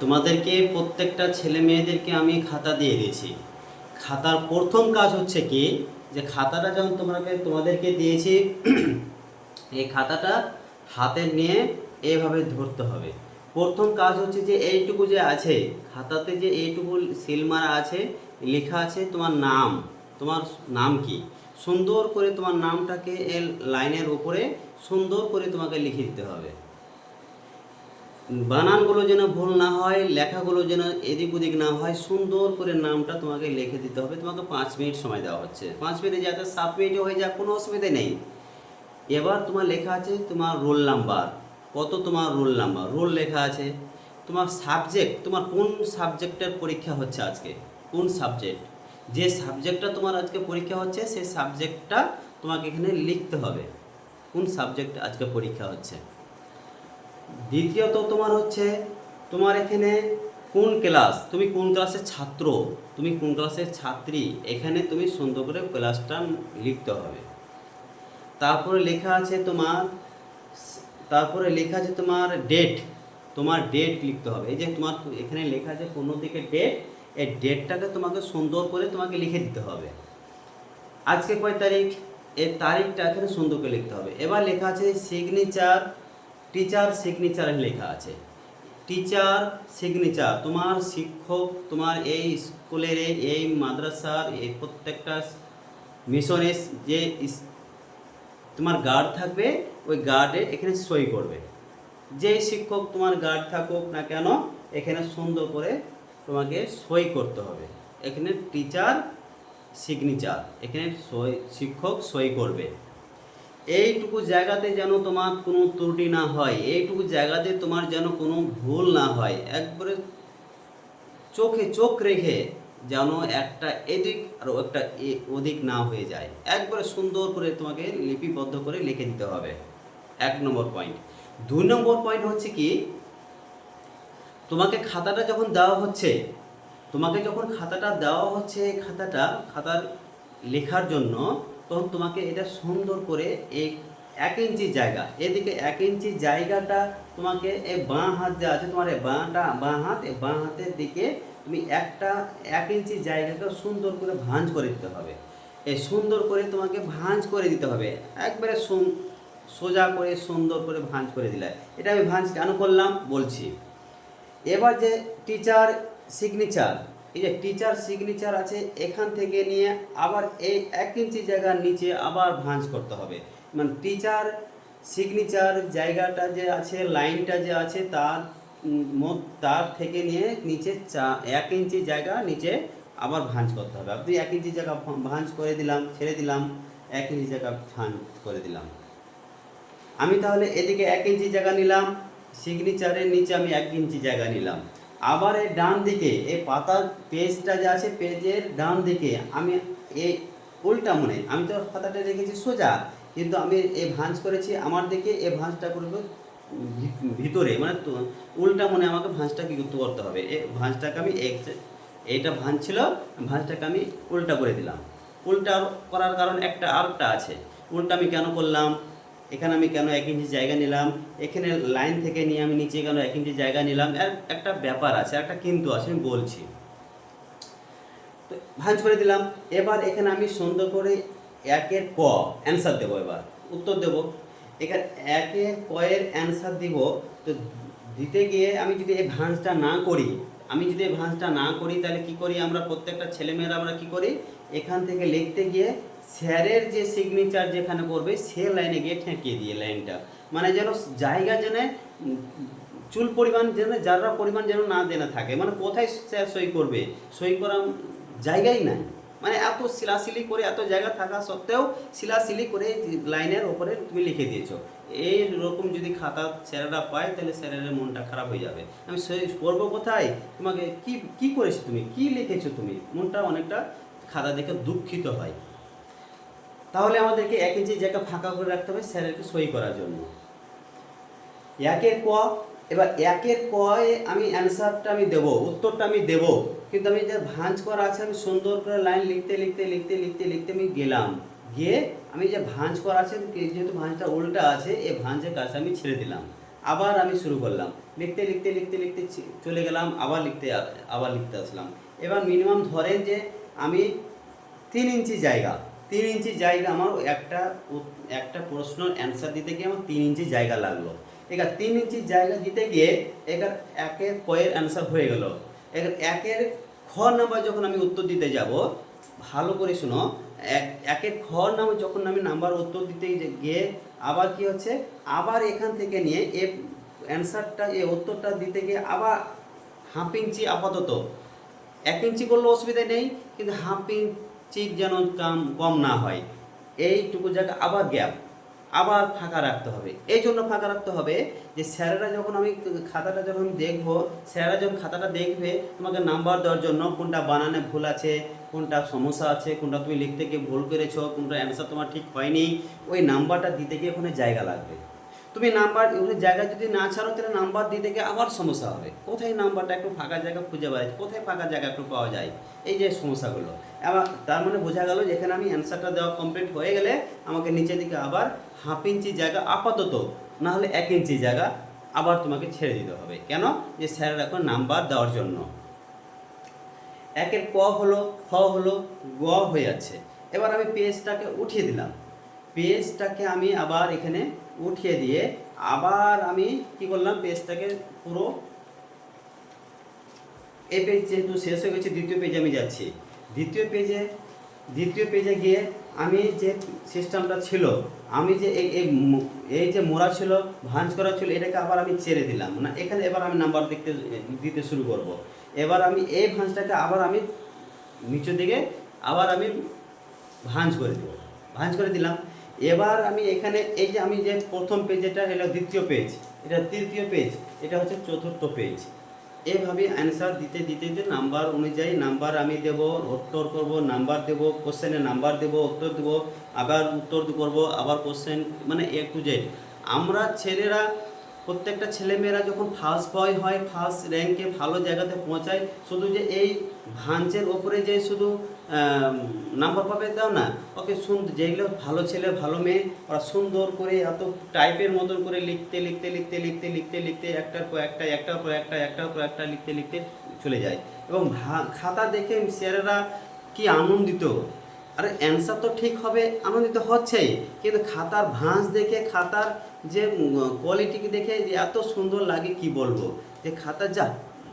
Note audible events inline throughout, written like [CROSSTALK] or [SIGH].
তোমাদেরকে প্রত্যেকটা ছেলে মেয়েদেরকে আমি খাতা দিয়ে দিয়েছি। খাতার প্রথম কাজ হচ্ছে কি? যে খাতাটা যখন তোমাকে, তোমাদেরকে দিয়েছি, [CLEARS THROAT] এই খাতাটা হাতে নিয়ে এভাবে ধরতে হবে। প্রথম কাজ হচ্ছে যে এইটুকু যে আছে, খাতাতে যে এইটুকু সিল মারা আছে, লেখা আছে তোমার নাম। তোমার নাম কি? সুন্দর করে তোমার নামটাকে এই লাইনের উপরে সুন্দর করে তোমাকে লিখে দিতে হবে। বানানগুলো যেন ভুল না হয়, লেখাগুলো যেন এদিক ওদিক না হয়, সুন্দর করে নামটা তোমাকে লিখে দিতে হবে। তোমাকে পাঁচ মিনিট সময় দেওয়া হচ্ছে। পাঁচ মিনিটে যাতে সাত মিনিটে হয়ে যাক কোনো অসুবিধে নেই। এবার তোমার লেখা আছে তোমার রোল নাম্বার। কত তোমার রোল নাম্বার? রোল লেখা আছে তোমার সাবজেক্ট, তোমার কোন সাবজেক্টের পরীক্ষা হচ্ছে আজকে? কোন সাবজেক্ট? যে সাবজেক্টটা তোমার আজকে পরীক্ষা হচ্ছে সেই সাবজেক্টটা তোমাকে এখানে লিখতে হবে। কোন সাবজেক্ট আজকে পরীক্ষা হচ্ছে? দ্বিতীয়ত তোমার হচ্ছে, তোমার এখানে কোন ক্লাস তুমি কোন ক্লাসের ছাত্র? তুমি কোন ক্লাসের ছাত্রী? এখানে তুমি সুন্দর করে ক্লাসটা লিখতে হবে। তারপরে লেখা আছে তোমার, তারপরে লেখা আছে তোমার ডেট তোমার ডেট লিখতে হবে। এই যে তোমার এখানে লেখা আছে কোনো দিকে ডেট এই ডেটটাকে তোমাকে সুন্দর করে তোমাকে লিখে দিতে হবে। আজকে কয় তারিখ? এই তারিখটা এখানে সুন্দর করে লিখতে হবে। এবার লেখা আছে সিগনেচার টিচার সিগনেচার লেখা আছে। টিচার সিগনেচার তোমার শিক্ষক, তোমার এই স্কুলের, এই- মাদ্রাসার, এই প্রত্যেকটা মিশনের যে তোমার গার্ড থাকবে, ওই গার্ডে এখানে সই করবে। যে শিক্ষক তোমার গার্ড থাকুক না কেন, এখানে সুন্দর করে তোমাকে সই করতে হবে। এখানে টিচার সিগনেচার এখানে সই শিক্ষক সই করবে। এইটুকু জায়গাতে যেন তোমার কোনো ত্রুটি না হয়, এইটুকু জায়গাতে তোমার যেন কোনো ভুল না হয়, একবারে চোখে চোখ রেখে যেন একটা এদিক আর একটা ওদিক না হয়ে যায়। একবারে সুন্দর করে তোমাকে লিপিবদ্ধ করে লিখে দিতে হবে। এক নম্বর পয়েন্ট দুই নম্বর পয়েন্ট হচ্ছে কি, তোমাকে খাতাটা যখন দেওয়া হচ্ছে, তোমাকে যখন খাতাটা দেওয়া হচ্ছে, খাতাটা, খাতার লেখার জন্য তখন তোমাকে এটা সুন্দর করে এই এক ইঞ্চি জায়গা, এদিকে এক ইঞ্চি জায়গাটা তোমাকে এই বাঁ হাত যে আছে, তোমার এই বাঁটা, বাঁ হাত এই বাঁ হাতের দিকে তুমি একটা, এক ইঞ্চি জায়গাকে সুন্দর করে ভাঁজ করে দিতে হবে। এই সুন্দর করে তোমাকে ভাঁজ করে দিতে হবে। একবারে সোজা করে, সুন্দর করে ভাঁজ করে দিলে। এটা আমি ভাঁজ কেন করলাম? বলছি। এবার যে টিচার সিগনেচার এই যে টিচার সিগনেচার আছে, এখান থেকে নিয়ে আবার এই এক ইঞ্চি জায়গার নিচে আবার ভাঁজ করতে হবে। মানে টিচার সিগনেচার জায়গাটা যে আছে লাইনটা যে আছে, তার তার থেকে নিয়ে নিচে চা, এক ইঞ্চি জায়গা নিচে আবার ভাঁজ করতে হবে। আপনি এক ইঞ্চি জায়গা ভাঁজ করে দিলাম, ছেড়ে দিলাম, এক ইঞ্চি জায়গা ভাঁজ করে দিলাম। আমি তাহলে এদিকে এক ইঞ্চি জায়গা নিলাম সিগনেচারের নিচে আমি এক ইঞ্চি জায়গা নিলাম। আবার এই ডান দিকে, এই পাতার পেজটা যে আছে পেজের ডান দিকে, আমি এই উল্টা মনে, আমি তো পাতাটা রেখেছি সোজা, কিন্তু আমি এই ভাঁজ করেছি আমার দিকে, এই ভাঁজটা করব ভিতরে মানে উল্টা মনে আমাকে ভাঁজটা কি করতে হবে। এই ভাঁজটাকে আমি এইটা ভাঁজ ছিল, ভাঁজটাকে আমি উল্টা করে দিলাম। উল্টা করার কারণ একটা আরেকটা আছে। উল্টা আমি কেন করলাম? এখানে আমি কেন এক ইঞ্চি জায়গা নিলাম? এখানে লাইন থেকে নিয়ে আমি নিচে কেন এক ইঞ্চি জায়গা নিলাম? একটা ব্যাপার আছে একটা কিন্তু আছে, আমি বলছি। তো ভাঁজ করে দিলাম। এবার এখানে আমি সুন্দর করে একের ক অ্যান্সার দেবো এবার। উত্তর দেবো। এখানে একের কয়ের অ্যান্সার দিব। তো দিতে গিয়ে আমি যদি এই ভাঁজটা না করি আমি যদি ভাঁজটা না করি, তাহলে কি করি আমরা? প্রত্যেকটা ছেলেমেয়েরা আমরা কি করি? এখান থেকে লিখতে গিয়ে স্যারের যে সিগনেচার যেখানে করবে সে লাইনে গিয়ে ঠেকিয়ে দিয়ে লাইনটা। মানে যেন জায়গা যেন চুল পরিমাণ যেন যারা পরিমাণ যেন না দেনা থাকে। মানে কোথায় স্যার সই করবে? সই করার জায়গাই নাই। মানে এত সিলাসিলি করে এত জায়গা থাকা সত্ত্বেও সিলাসিলি করে লাইনের ওপরে তুমি লিখে দিয়েছ। এই রকম যদি খাতা স্যারেরা পায়, তাহলে স্যারের মনটা খারাপ হয়ে যাবে। আমি করব কোথায়? তোমাকে কি কি করেছ তুমি? কি লিখেছো তুমি? মনটা অনেকটা খাতা দেখে দুঃখিত হয়। তাহলে আমাদেরকে এক ইঞ্চি জায়গা ফাঁকা করে রাখতে হবে স্যারেরকে সই করার জন্য। একের ক, এবার একের কয়ে আমি অ্যান্সারটা আমি দেবো, উত্তরটা আমি দেবো। কিন্তু আমি যে ভাঁজ করা আছে, আমি সুন্দর করে লাইন লিখতে লিখতে লিখতে লিখতে লিখতে আমি গেলাম। গিয়ে আমি যে ভাঁজ করা আছে যেহেতু ভাঁজটা উল্টা আছে এই ভাঁজের কাছে আমি ছেড়ে দিলাম। আবার আমি শুরু করলাম। লিখতে লিখতে লিখতে লিখতে চলে গেলাম, আবার লিখতে আবার লিখতে আসলাম। এবার মিনিমাম ধরেন যে আমি তিন ইঞ্চি জায়গা, তিন ইঞ্চি জায়গা আমার একটা একটা প্রশ্নের অ্যান্সার দিতে গিয়ে আমার তিন ইঞ্চি জায়গা লাগল। এবার তিন ইঞ্চি জায়গা দিতে গিয়ে এবার একের কয়ের অ্যান্সার হয়ে গেল। এবার একের খ নাম্বার যখন আমি উত্তর দিতে যাব, ভালো করে শুনো, এক একের খ নাম্বার যখন আমি নাম্বার উত্তর দিতে গিয়ে আবার কি হচ্ছে? আবার এখান থেকে নিয়ে এ অ্যান্সারটা, এ উত্তরটা দিতে গিয়ে আবার হাফ ইঞ্চি আপাতত। এক ইঞ্চি করলে অসুবিধা নেই, কিন্তু হাফ ইঞ্চি যেন কম কম না হয়। এইটুকু জায়গা আবার গ্যাপ আবার ফাঁকা রাখতে হবে। এই জন্য ফাঁকা রাখতে হবে যে স্যারেরা যখন আমি খাতাটা যখন দেখব, স্যারেরা যখন খাতাটা দেখবে, তোমাকে নাম্বার দেওয়ার জন্য কোনটা বানানে ভুল আছে, কোনটা সমস্যা আছে, কোনটা তুমি লিখতে গিয়ে ভুল করেছ, কোনটা অ্যান্সার তোমার ঠিক হয়নি, ওই নাম্বারটা দিতে গিয়ে ওখানে জায়গা লাগবে। তুমি নাম্বার ওখানে জায়গা যদি না ছাড়ো, তাহলে নাম্বার দিতে গিয়ে আবার সমস্যা হবে। কোথায় নাম্বারটা একটু ফাঁকা জায়গা খুঁজে বেড়াই কোথায় ফাঁকা জায়গা একটু পাওয়া যায়? এই যে সমস্যাগুলো। আবার তার মানে বোঝা গেল যেখানে আমি অ্যান্সারটা দেওয়া কমপ্লিট হয়ে গেলে আমাকে নিচের দিকে আবার হাফ ইঞ্চি জায়গা আপাতত, না হলে এক ইঞ্চি জায়গা আবার তোমাকে ছেড়ে দিতে হবে। কেন? যে স্যারের এখন নাম্বার দেওয়ার জন্য। একের ক হলো, খ হলো, গ হয়ে যাচ্ছে। এবার আমি পেজটাকে উঠিয়ে দিলাম। পেজটাকে আমি আবার এখানে উঠিয়ে দিয়ে আবার আমি কি করলাম, পেজটাকে পুরো এই পেজ যেহেতু শেষ হয়ে গেছে, দ্বিতীয় পেজে আমি যাচ্ছি। দ্বিতীয় পেজে দ্বিতীয় পেজে গিয়ে আমি যে সিস্টেমটা ছিল, আমি যে এই এই যে মোড়া ছিল, ভাঁজ করা ছিল, এটাকে আবার আমি ছেড়ে দিলাম। না এখানে এবার আমি নাম্বার দেখতে, দিতে শুরু করব। এবার আমি এই ভাঁজটাকে আবার আমি নিচের দিকে আবার আমি ভাঁজ করে দেবো। ভাঁজ করে দিলাম। এবার আমি এখানে, এই যে আমি যে প্রথম পেজ এটা হলো দ্বিতীয় পেজ এটা তৃতীয় পেজ এটা হচ্ছে চতুর্থ পেজ এভাবে অ্যান্সার দিতে দিতে দিতে নাম্বার অনুযায়ী নাম্বার আমি দেব, উত্তর করব নাম্বার দেব কোশ্চেনে নাম্বার দেব, উত্তর দেব, আবার উত্তর করব, আবার কোশ্চেন মানে এ টু জেড আমরা ছেলেরা, প্রত্যেকটা ছেলেমেয়েরা যখন ফার্স্ট বয় হয় ফার্স্ট র্যাঙ্কে ভালো জায়গাতে পৌঁছায়, শুধু যে এই ভাঞ্চের ওপরে যে শুধু নাম্বার পাবে দাও না, ওকে সুন্দর যেগুলো ভালো ছেলে, ভালো মেয়ে, ওরা সুন্দর করে এত টাইপের মতন করে লিখতে লিখতে লিখতে লিখতে লিখতে লিখতে একটার পর একটা, একটার পর একটা, একটার পর একটা লিখতে লিখতে চলে যায়। এবং খাতা দেখে স্যারেরা কি আনন্দিত। আরে অ্যান্সার তো ঠিক হবে, আনন্দিত হচ্ছেই, কিন্তু খাতার ভাঁজ দেখে, খাতার যে কোয়ালিটি দেখে যে এত সুন্দর লাগে কি বলব? যে খাতা যা,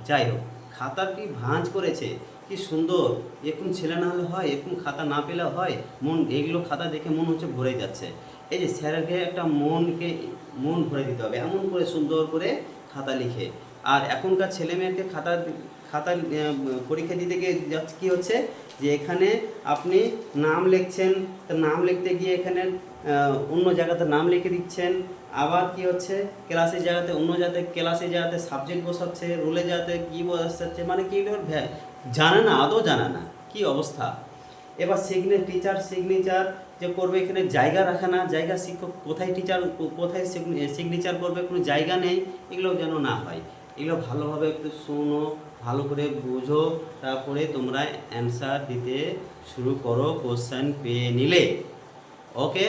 যাই হোক। খাতার কি ভাঁজ করেছে? কি সুন্দর। এরকম ছেলে না হলে হয়, এরকম খাতা না পেলে হয়। মন এগুলো খাতা দেখে মন হচ্ছে ভরে যাচ্ছে। এই যে স্যারকে একটা মনকে, মন ভরে দিতে হবে। এমন করে সুন্দর করে খাতা লিখে। আর এখনকার ছেলে মেয়েকে খাতা খাতা পরীক্ষা দিতে গিয়ে কী হচ্ছে? যে এখানে আপনি নাম লিখছেন, তো নাম লিখতে গিয়ে এখানে অন্য জায়গাতে নাম লিখে দিচ্ছেন। আবার কি হচ্ছে? ক্লাসের জায়গাতে অন্য জায়গাতে ক্লাসের জায়গাতে সাবজেক্ট বসাচ্ছে রোলে জায়গাতে কী বসাচ্ছে মানে কি জানে না, আদৌ জানে না। কি অবস্থা? এবার সিগনে টিচার সিগনেচার যে করবে এখানে জায়গা রাখে না, জায়গা শিক্ষক কোথায় টিচার কোথায় সিগনেচার করবে, কোনো জায়গা নেই, এগুলো যেন না হয়। এগুলো ভালোভাবে একটু শোনো ভালো করে বুঝো তারপরে তোমরা অ্যান্সার দিতে শুরু করো কোশ্চেন পেয়ে নিলে। ওকে